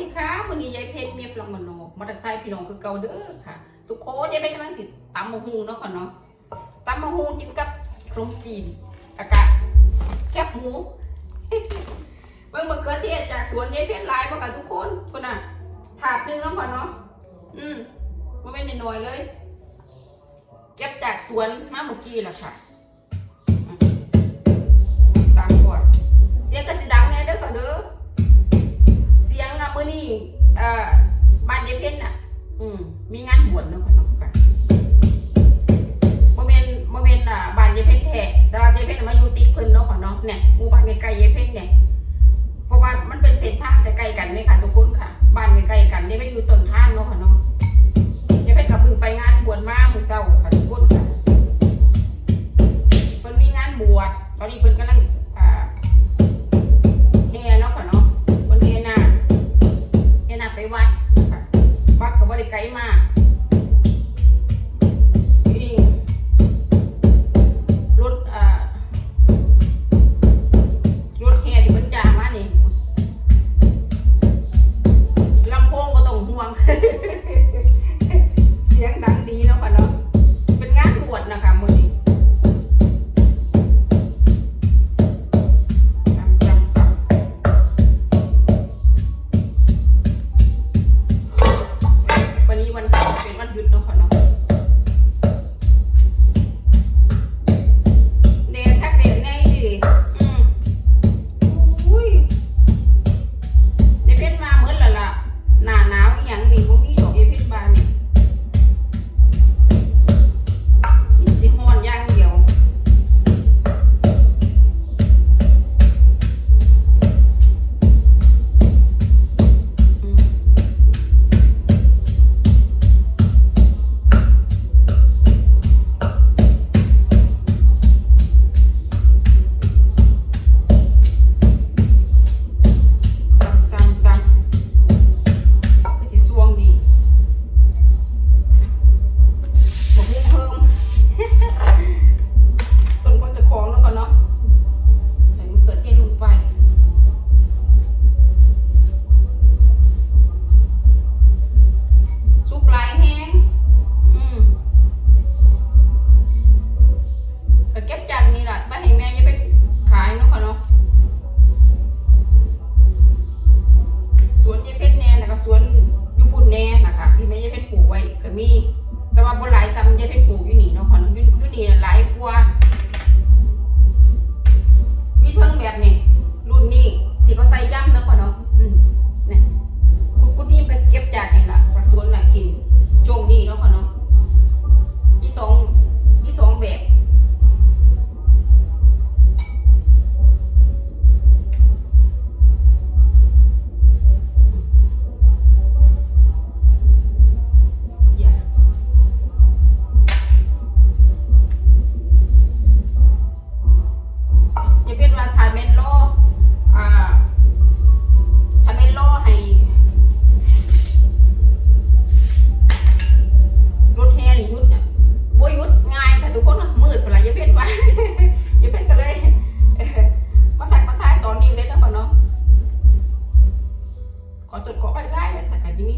ดีค่ะวันนี้ยายเพชรเมียฝรั่งมโนมาจากไทยพี่น้องคือเกาเด้อค่ะ ทุกคนยายเพชรกำลังสิตำมะฮูเนาะค่ะเนาะตำมะฮูกินกับขนมจีนอากาศแคบหมูเบิ่งมะเขือเทศจากสวนยายเพชรลายบ่ค่ะทุกคนคนน่ะถาดหนึงเนาะค่ะเนาะอืมบ่แม่นน้อยเลย เก็บจากสวนมาเมื่อกี้แหละค่ะตามก่อนเสียงกระสิดังแน่เด้อค่ะเด้อ มื้อนี้เอ่อบ้านเยายเพ็ญน่ะ อืมมีงานบวชเนาะค่ะเนาะค่ะบ่แม่นบ่แม่นอ่าบ้านเยายเพ็ญแท้แต่ว่าเยายเพ็ญน่ะมาอยู่ติดเพิ่นเนาะค่ะเนาะเนี่ยหมู่บ้านใกล้ๆเยายเพ็ญเนี่ยเพราะว่ามันเป็นเส้นทางใกล้ๆกันไหม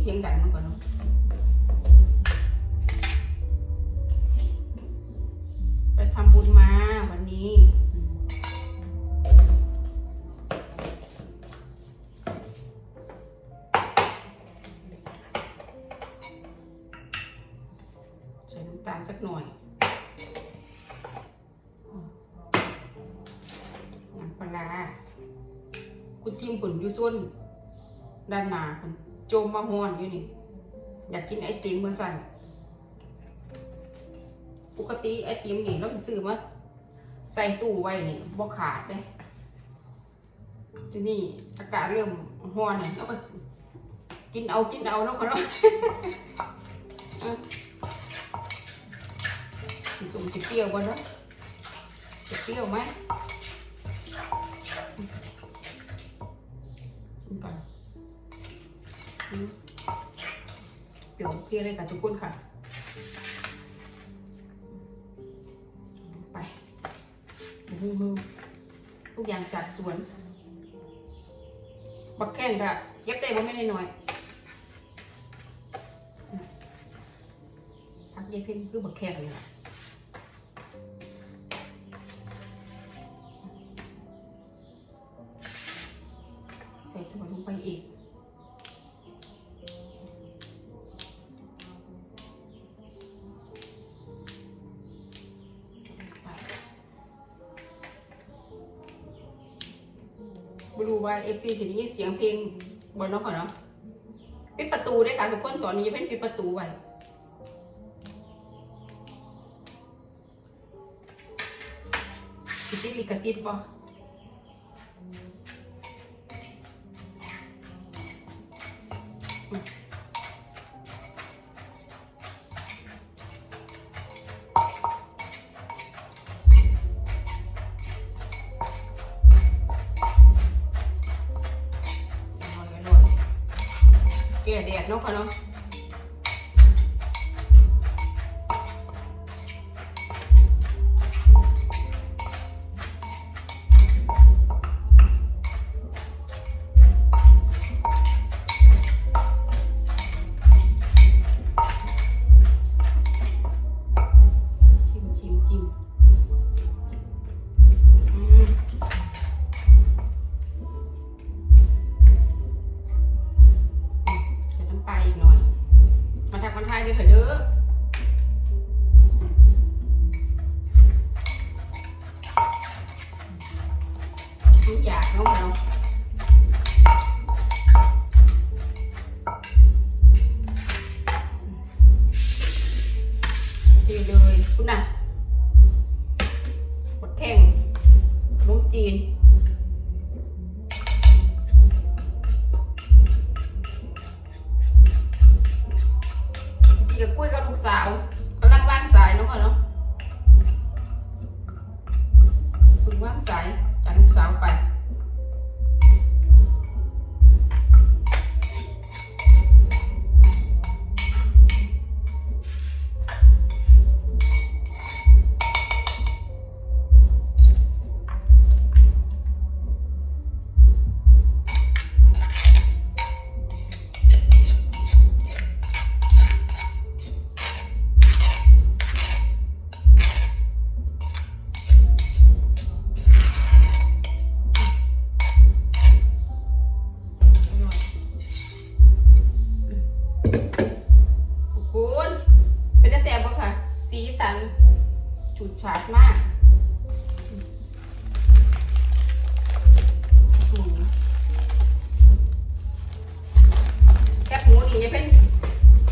เสียงดังมันก่อนเนาะ จมมาหอนอยู่นี่ อยากกินไอติมมาสั่นปกติไอติมนี่เราซื้อมาใส่ตู้ไว้นี่บ่ขาดเลยทีนี่อากาศเริ่มร้อนเนี่ยเราก็กินเอากินเอาเนาะค่ะเนาะสิสมสิเปรี้ยวบ่เนาะสิเปรี้ยวไหม เปรี้ยวเปรี้ยเลยค่ะทุกคนค่ะ ไปมือทุกอย่างจากสวน บักแข้งกะแกก็บได้บ่แม่นน้อยพักเยายเพ่นคือบักแขกเลยล่ะ ไม่รู้ว่า FC สิได้ยินเสียงเพลงบนเนาะก่อนเนาะปิดประตูด้วยค่ะทุกคนตอนนี้เป็นปิดประตูไว้สิจิลิกระจิบบ่ ทุก ดมากแคบหมูนี่จะเป็น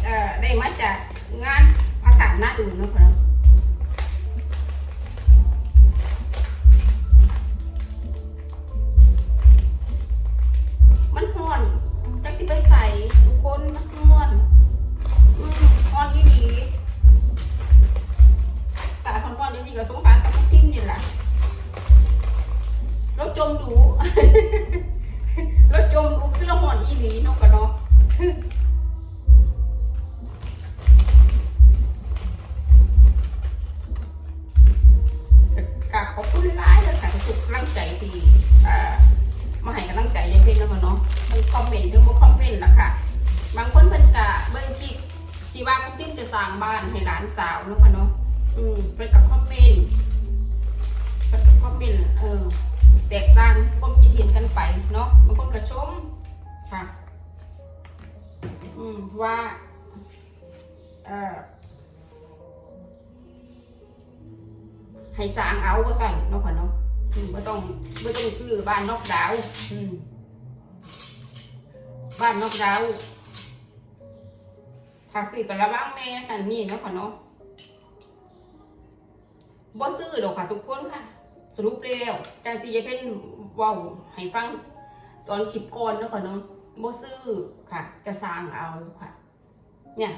เอ่อได้มาจากงานภาษาหน้าดูนะค่ะ คนอ่อนที่ดีก็ อ่อให้สร้างเอาว่าสั่นเนาะค่ะเนาะอืมบ่ต้องบ่ต้องซื้อบ้านนอกดาว อืมบ้านนอกดาวถ้าซื้อกันระวังแน่นั่นนี่เนาะค่ะเนาะบ่ซื้อดอกค่ะทุกคนค่ะ สรุปแล้วจากที่จะเป็นว้าให้ฟังตอนคลิปก่อนเนาะค่ะเนาะบ่ซื้อค่ะ จะสร้างเอาค่ะ เนี่ย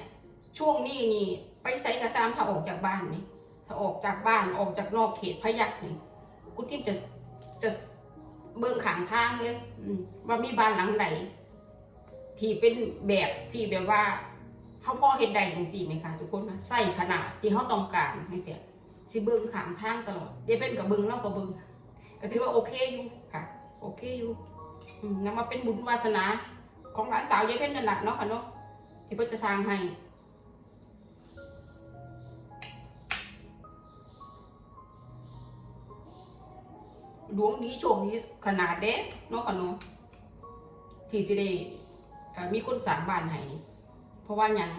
ช่วงนี้นี่ ไปใส่กระซามถ้าออกจากบ้านนี่ถ้าออกจากบ้านออกจากนอกเขตพยัคฆ์นี่คุณทิพย์จะจะเบิ่งขางทางเลยว่ามีบ้านหลังไหนที่เป็นแบบที่แบบว่าเขาพอเห็นได้จังสี่ไหมคะทุกคนนะใส่ขนาดที่เขาต้องการให้เสียสิเบิ้งขามทางตลอดเดี๋ยวเป็นกับเบิ้งเล่ากับเบิ้งก็ถือว่าโอเคอยู่ค่ะ โอเคอยู่นำมาเป็นบุญวาสนาของของหลานสาวยายเพ็ญนั่นแหละเนาะค่ะเนาะที่เพิ่นจะสร้างให้ ดวงดีโชคดีขนาดเด้เนาะค่ะเนาะที่จะได้มีคนสามบ้านให้เพราะว่าอย่าง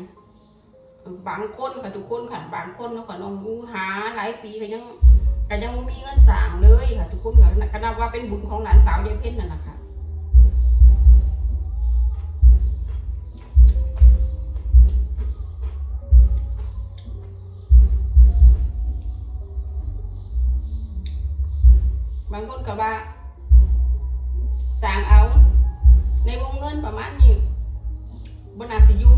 บางคนค่ะทุกคนค่ะบางคนเนาะค่ะน้องหาหลายปีก็ยังก็ยังมีเงินสางเลยค่ะทุกคนค่ะก็นับว่าเป็นบุญของหลานสาวยายเพ็ญนั่นแหละค่ะ บางคนก็ว่าสางเอา ในวงเงินประมาณนี้บนาสิอยู่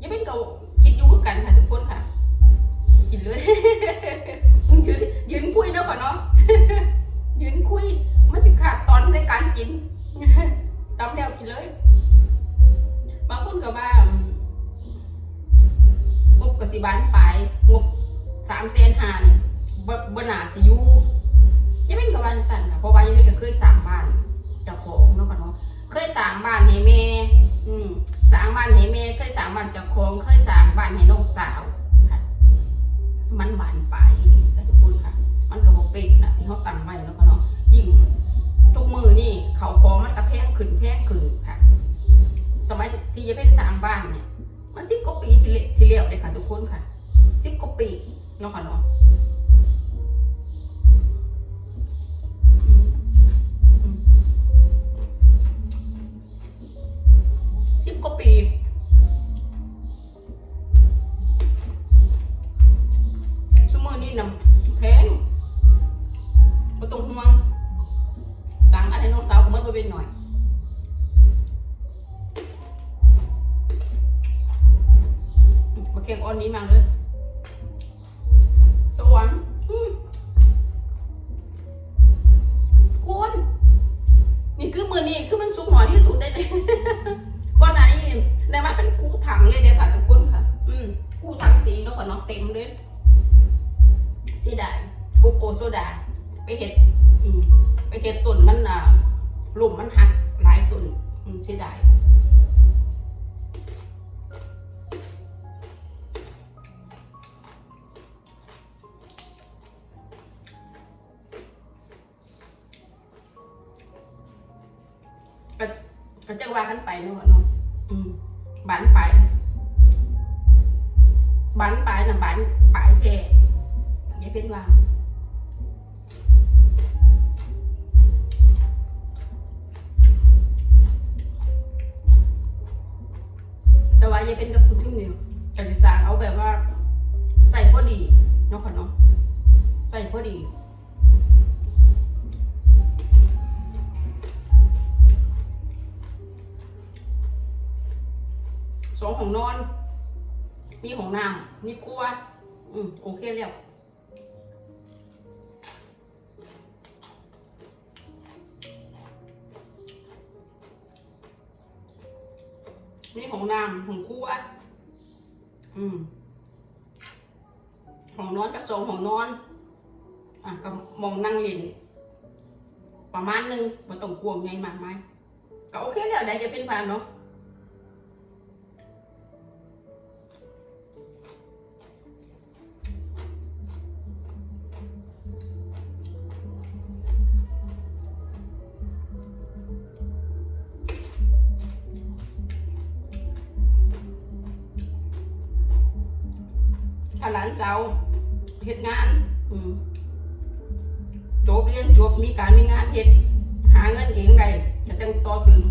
ยังเป็นก็คิดอยู่กันค่ะทุกคนค่ะ กินเลยยืนยืนคุยเนาะก่อนเนาะยืนคุยมันสิขาดตอนในการกินตำแล้วกินเลย บางคนก็ว่างบกสิบานไปงบสามเซนหานี่ บ่บ่น่าสิอยู่ยังเป็นกับบ้านสั่นน่ะเพราะว่ายังเป็นก็เคยสร้างบ้านเจ้าของเนาะค่ะเนาะเคยสร้างบ้านให้แม่อืมสร้างบ้านให้แม่เคยสร้างบ้านเจ้าของเคยสร้างบ้านให้น้องสาวค่ะมันบานปลายนี่ก็ทุกคนค่ะ มันก็บ่เป๊ะนะที่เขาตั้งไว้เนาะค่ะเนาะยิ่งทุกมือนี่เขาของมันก็แพงขึ้นแพงขึ้นค่ะ สมัยที่จะเป็นสร้างบ้านเนี่ยมันสิบกว่าปีที่เลที่แล้วเลยค่ะทุกคนค่ะสิบกว่าปีเนาะค่ะเนาะ ก่งออนนี้มาเลย ก็จะว่ากันไปเนาะเนาะอืมบันไปบันไปนะบันไปแท้อย่าเป็นว่า องของนอน มีของน้ำมีครัว อืมโอเคแล้วมีของน้ำของครัวอืม ของนอนกับสองของนอน อะก็มองนั่งเล่นประมาณนึงบ่ต้องกวงไงมากมายก็โอเคแล้วได้จะเป็นพานเนาะ หลานสาวเฮ็ดงาน อืมจบเรียนจบมีการมีงานเฮ็ดหาเงินเองได้จะต้องต่อเติม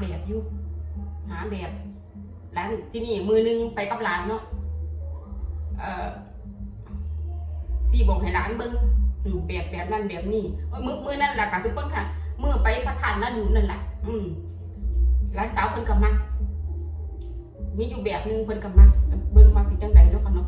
แบบอยู่หาแบบร้านที่นี่มือนึงไปกับร้านเนาะเอ่อสี่บอกให้ร้านเบิ้งอืมแบบแบบนั้นแบบนี้มือมือนั่นแหละค่ะทุกคนค่ะมือไปพระทานน่าดูนั่นแหละอืมร้านสาวเพิ่นก็มักมีอยู่แบบหนึงเพิ่นก็มักเบิ้งมาสิจังใดเนาะค่ะเนาะ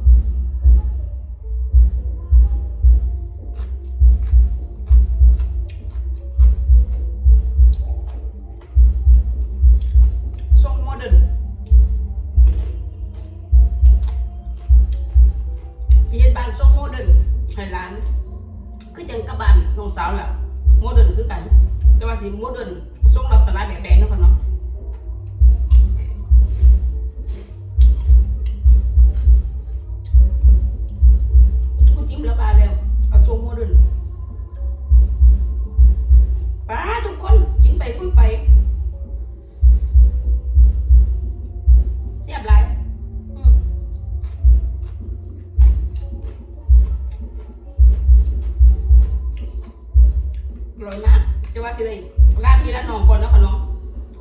เลยร้าพี่ร้านน้องก่อนเนาะค่ะน้อง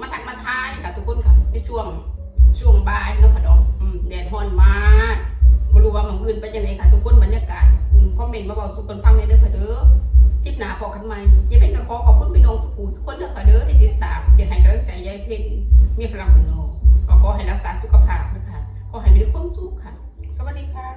มาทักมาทายค่ะทุกคนค่ะในช่วงช่วงบ่ายเนาะค่ะน้องอืมแดดร้อนมากมารู้ว่าหมองอื่นไปจังไงค่ะทุกคนบรรยากาศคอมเมนต์มาบอกสุกันฟังในเด้อค่ะเด้อคลิปหนาพอกันไหมยังเป็นกระขอขอบคุณพี่น้องสุขูสุกคนเด้อค่ะเด้อที่ติดตามอยากให้กำลังใจยายเพชรมีพลังมโนก็ขอให้รักษาสุขภาพนะคะขอให้มีความสุขค่ะ สวัสดีค่ะ